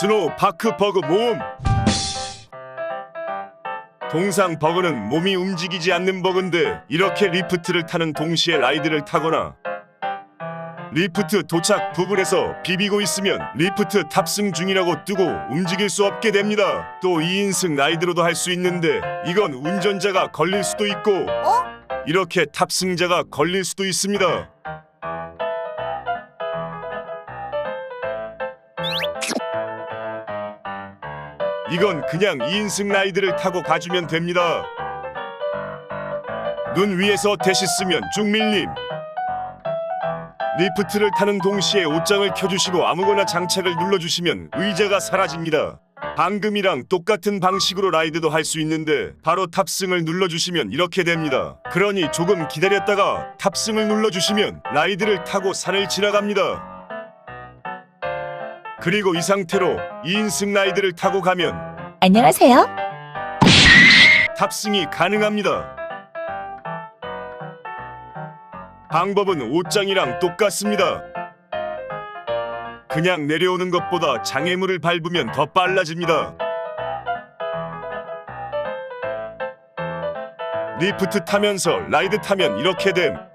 스노우 파크 버그 모음 동상 버그는 몸이 움직이지 않는 버그인데 이렇게 리프트를 타는 동시에 라이드를 타거나 리프트 도착 부분에서 비비고 있으면 리프트 탑승 중이라고 뜨고 움직일 수 없게 됩니다. 또 2인승 라이드로도 할 수 있는데 이건 운전자가 걸릴 수도 있고 이렇게 탑승자가 걸릴 수도 있습니다. 이건 그냥 2인승 라이드를 타고 가주면 됩니다. 눈 위에서 대시 쓰면 중밀림. 리프트를 타는 동시에 옷장을 켜주시고 아무거나 장착을 눌러주시면 의자가 사라집니다. 방금이랑 똑같은 방식으로 라이드도 할 수 있는데 바로 탑승을 눌러주시면 이렇게 됩니다. 그러니 조금 기다렸다가 탑승을 눌러주시면 라이드를 타고 산을 지나갑니다. 그리고 이 상태로 2인승 라이드를 타고 가면 안녕하세요. 탑승이 가능합니다. 방법은 옷장이랑 똑같습니다. 그냥 내려오는 것보다 장애물을 밟으면 더 빨라집니다. 리프트 타면서 라이드 타면 이렇게 됨.